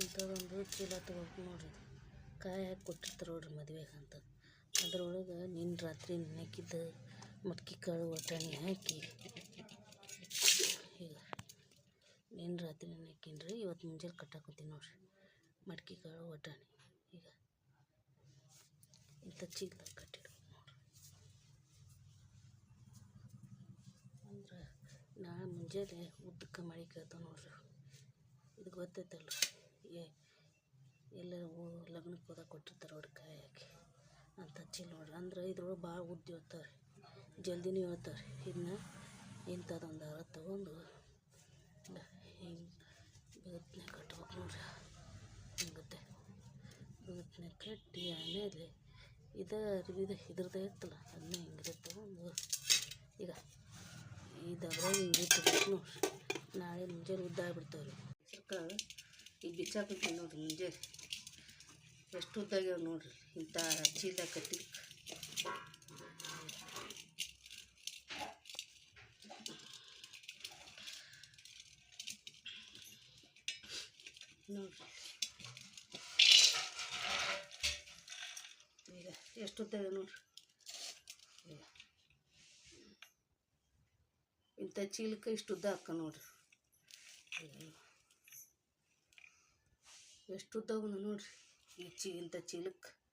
ಇಂಥದ್ದೊಂದು ಚೀಲ ತೊಗೊಬೇಕು ನೋಡ್ರಿ. ಕಾಯಿ ಹಾಕಿ ಕೊಟ್ಟಿರ್ತಾರೆ ನೋಡ್ರಿ ಮದ್ವೆಗೆ ಅಂತ. ಅದ್ರೊಳಗೆ ನಿನ್ನ ರಾತ್ರಿ ನೆನಕಿದ್ದ ಮಟ್ಕಿ ಕಾಳು ಒಟ್ಟಣಿ ಹಾಕಿ. ಈಗ ನಿನ್ನೆ ರಾತ್ರಿ ನೆನಕಿನ್ರಿ, ಇವತ್ತು ಮುಂಜಾನೆ ಕಟ್ಟಾಕೊತೀನಿ ನೋಡ್ರಿ. ಮಟ್ಕಿ ಕಾಳು ಒಟ್ಟಣಿ ಈಗ ಇಂಥ ಚೀಲದಾಗ ಕಟ್ಟಿಡ್ಬೇಕು ನೋಡ್ರಿ. ಅಂದ್ರೆ ನಾಳೆ ಮುಂಜಾನೆ ಉದ್ದಕ್ಕೆ ಮಳೆ ಕೇಳ್ತಾವೆ ನೋಡ್ರಿ. ಇದು ಗೊತ್ತೈತಲ್ಲ ಏ, ಎಲ್ಲರ ಲಗ್ನಕ್ಕೆ ಹೋದಾಗ ಕೊಟ್ಟಿರ್ತಾರೆ ಅವ್ರ ಕೈಯಾಗೆ ಅಂತ ಹಚ್ಚಿಲ್ಲ ನೋಡ್ರಿ. ಅಂದ್ರೆ ಇದ್ರೊಳಗೆ ಭಾಳ ಉದ್ದಿ ಹೇಳ್ತಾರೆ ಜಲ್ದಿನೂ ಹೇಳ್ತಾರೆ ಇದನ್ನ ಇಂಥದ್ದೊಂದು ದಾರ ತೊಗೊಂಡು ಹಿಂಗೆ ಬಿಗತ್ನ್ಯಾಗ ಕಟ್ಬೇಕು ನೋಡ್ರಿ. ಹಿಂಗತ್ತೆ. ಕಟ್ಟಿ ಆಮೇಲೆ ಇದು ಇದು ಇದ್ರದ್ದು ಇರ್ತಲ್ಲ, ಅದನ್ನ ಹಿಂಗೆ ತೊಗೊಂಡು ಈಗ ದಬ್ರಾಗ ಹಿಂಗೆ ಇಟ್ಬೇಕು ನೋಡ್ರಿ. ನಾಳೆ ಮುಂಜಾನೆ ಉದ್ದ ಆಗ್ಬಿಡ್ತಾವೆ ರೀ ಹೆಸ್ರು ಈಗ ಬಿಚ್ಚಾಕತ್ತೀನಿ ನೋಡ್ರಿ ಮುಂಜಾನೆ ಎಷ್ಟು ಉದ್ದಾಗ್ಯಾವ ನೋಡ್ರಿ ಇಂಥ ಚೀಲದಾಗ ಕಟ್ಟಿ ನೋಡ್ರಿ ಈಗ ಎಷ್ಟು ಉದ್ದಾಗ್ಯಾವ ನೋಡ್ರಿ ಈಗ ಇಂಥ ಚೀಲಕ್ಕೆ ಇಷ್ಟು ಉದ್ದ ಹಾಕ ನೋಡ್ರಿ ಈಗ ಎಷ್ಟು ಉದ್ದವನು ನೋಡ್ರಿ ಈ ಚೀ ಇಂಥ ಚೀಲಕ್ಕೆ.